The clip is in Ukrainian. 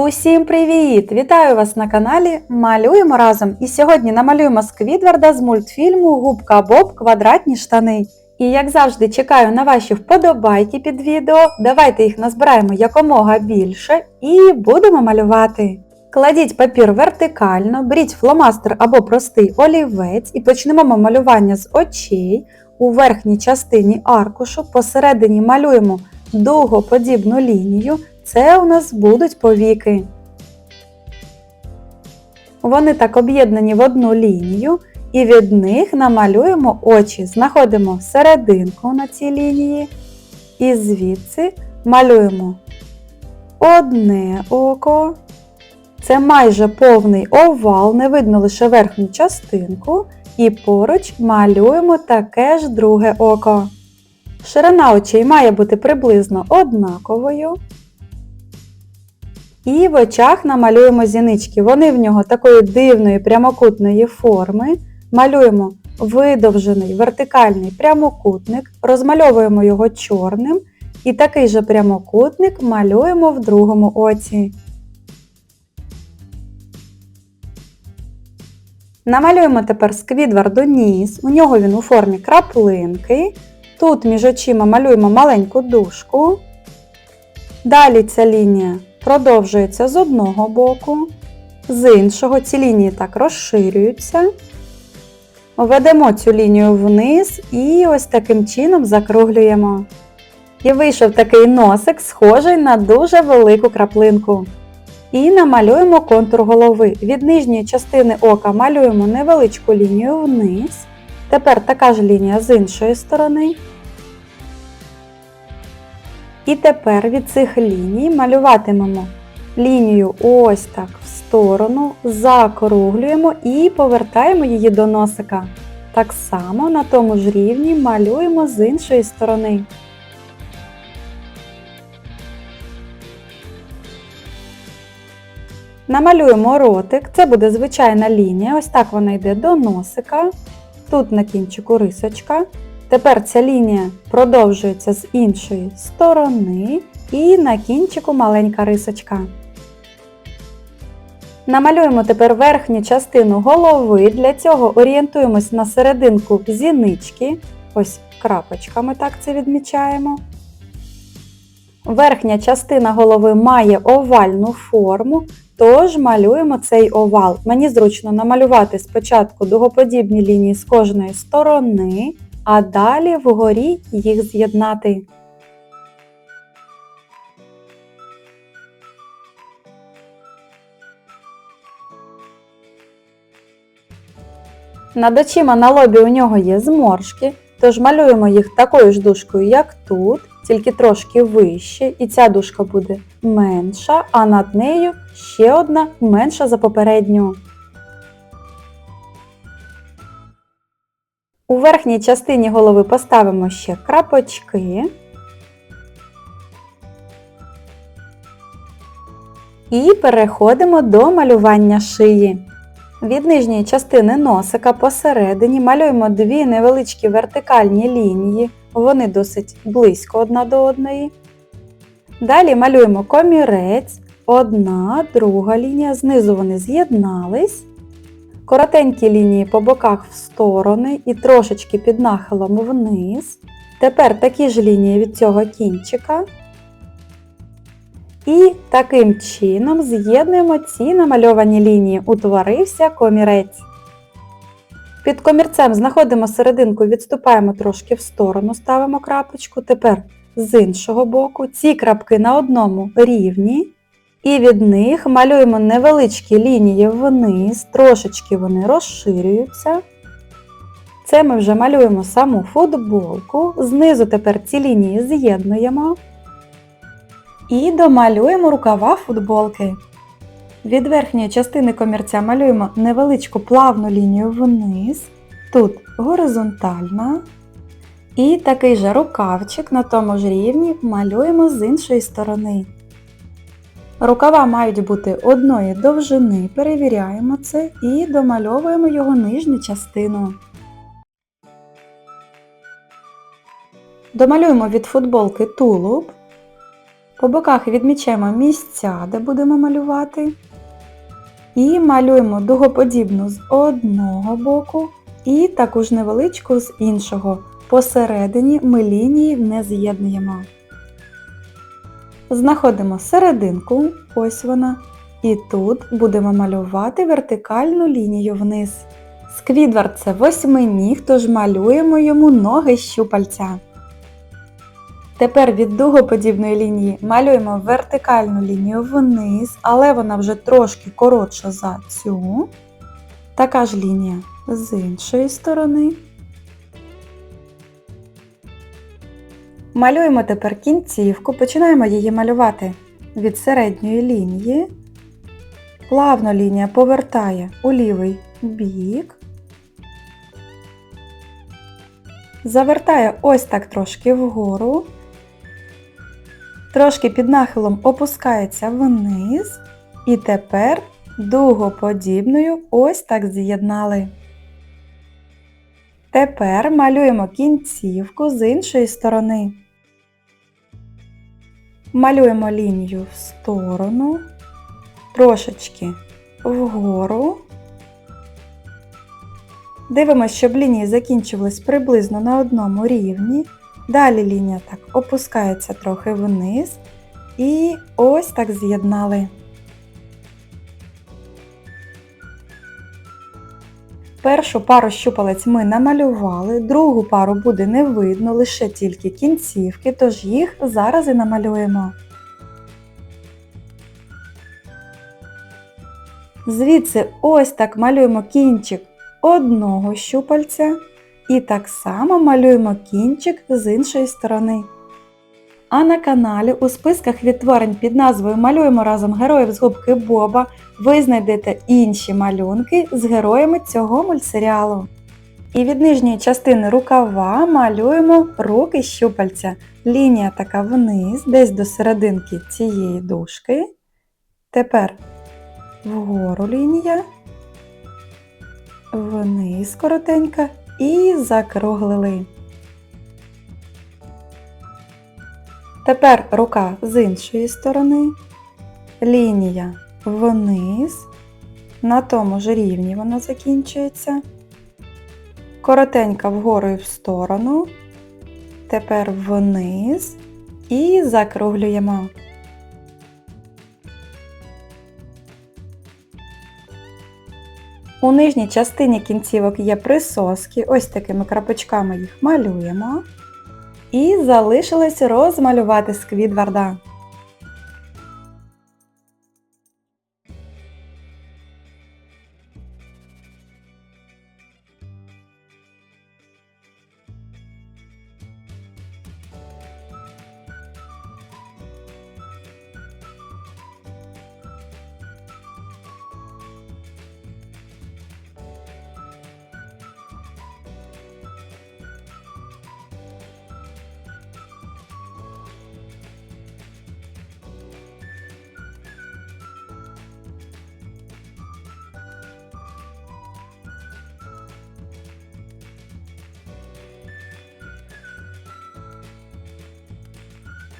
Усім привіт! Вітаю вас на каналі Малюємо разом! І сьогодні намалюємо Сквідварда з мультфільму Губка Боб Квадратні штани. І як завжди чекаю на ваші вподобайки під відео. Давайте їх назбираємо якомога більше і будемо малювати. Кладіть папір вертикально, беріть фломастер або простий олівець і почнемо малювання з очей. У верхній частині аркушу посередині малюємо дугоподібну лінію. Це у нас будуть повіки. Вони так об'єднані в одну лінію, і від них намалюємо очі. Знаходимо серединку на цій лінії. І звідси малюємо одне око. Це майже повний овал, не видно лише верхню частинку. І поруч малюємо таке ж друге око. Ширина очей має бути приблизно однаковою. І в очах намалюємо зінички. Вони в нього такої дивної прямокутної форми. Малюємо видовжений вертикальний прямокутник, розмальовуємо його чорним. І такий же прямокутник малюємо в другому оці. Намалюємо тепер сквідварду ніс. У нього він у формі краплинки. Тут між очима малюємо маленьку дужку. Далі ця лінія продовжується з одного боку, з іншого ці лінії так розширюються. Ведемо цю лінію вниз і ось таким чином закруглюємо. І вийшов такий носик, схожий на дуже велику краплинку. І намалюємо контур голови. Від нижньої частини ока малюємо невеличку лінію вниз. Тепер така ж лінія з іншої сторони. І тепер від цих ліній малюватимемо лінію ось так в сторону, закруглюємо і повертаємо її до носика. Так само на тому ж рівні малюємо з іншої сторони. Намалюємо ротик, це буде звичайна лінія, ось так вона йде до носика. Тут на кінчику рисочка. Тепер ця лінія продовжується з іншої сторони і на кінчику маленька рисочка. Намалюємо тепер верхню частину голови. Для цього орієнтуємось на серединку зінички. Ось крапочками так це відмічаємо. Верхня частина голови має овальну форму, тож малюємо цей овал. Мені зручно намалювати спочатку дугоподібні лінії з кожної сторони, а далі вгорі їх з'єднати. Над очима на лобі у нього є зморшки, тож малюємо їх такою ж дужкою, як тут, тільки трошки вище, і ця дужка буде менша, а над нею ще одна менша за попередню. У верхній частині голови поставимо ще крапочки. І переходимо до малювання шиї. Від нижньої частини носика посередині малюємо дві невеличкі вертикальні лінії, вони досить близько одна до одної. Далі малюємо комірець, одна, друга лінія, знизу вони з'єднались. Коротенькі лінії по боках в сторони і трошечки під нахилом вниз. Тепер такі ж лінії від цього кінчика. І таким чином з'єднуємо ці намальовані лінії. Утворився комірець. Під комірцем знаходимо серединку, відступаємо трошки в сторону, ставимо крапочку. Тепер з іншого боку ці крапки на одному рівні. І від них малюємо невеличкі лінії вниз, трошечки вони розширюються. Це ми вже малюємо саму футболку. Знизу тепер ці лінії з'єднуємо. І домалюємо рукава футболки. Від верхньої частини комірця малюємо невеличку плавну лінію вниз. Тут горизонтальна. І такий же рукавчик на тому ж рівні малюємо з іншої сторони. Рукава мають бути одної довжини, перевіряємо це і домальовуємо його нижню частину. Домалюємо від футболки тулуб. По боках відмічаємо місця, де будемо малювати. І малюємо дугоподібну з одного боку і таку ж невеличку з іншого. Посередині ми лінії не з'єднуємо. Знаходимо серединку, ось вона, і тут будемо малювати вертикальну лінію вниз. Сквідвард це восьминіг, тож малюємо йому ноги щупальця. Тепер від дугоподібної лінії малюємо вертикальну лінію вниз, але вона вже трошки коротша за цю. Така ж лінія з іншої сторони. Малюємо тепер кінцівку, починаємо її малювати від середньої лінії. Плавно лінія повертає у лівий бік. Завертає ось так трошки вгору. Трошки під нахилом опускається вниз. І тепер дугоподібною ось так з'єднали. Тепер малюємо кінцівку з іншої сторони. Малюємо лінію в сторону, трошечки вгору. Дивимося, щоб лінії закінчувались приблизно на одному рівні. Далі лінія так опускається трохи вниз. І ось так з'єднали. Першу пару щупалець ми намалювали, другу пару буде не видно, лише тільки кінцівки, тож їх зараз і намалюємо. Звідси ось так малюємо кінчик одного щупальця і так само малюємо кінчик з іншої сторони. А на каналі у списках відтворень під назвою Малюємо разом героїв з губки Боба ви знайдете інші малюнки з героями цього мультсеріалу. І від нижньої частини рукава малюємо руки щупальця. Лінія така вниз, десь до серединки цієї дужки. Тепер вгору лінія, вниз коротенька і закруглили. Тепер рука з іншої сторони, лінія вниз, на тому ж рівні вона закінчується. Коротенька вгору і в сторону, тепер вниз і закруглюємо. У нижній частині кінцівок є присоски, ось такими крапочками їх малюємо. І залишилось розмалювати сквідварда.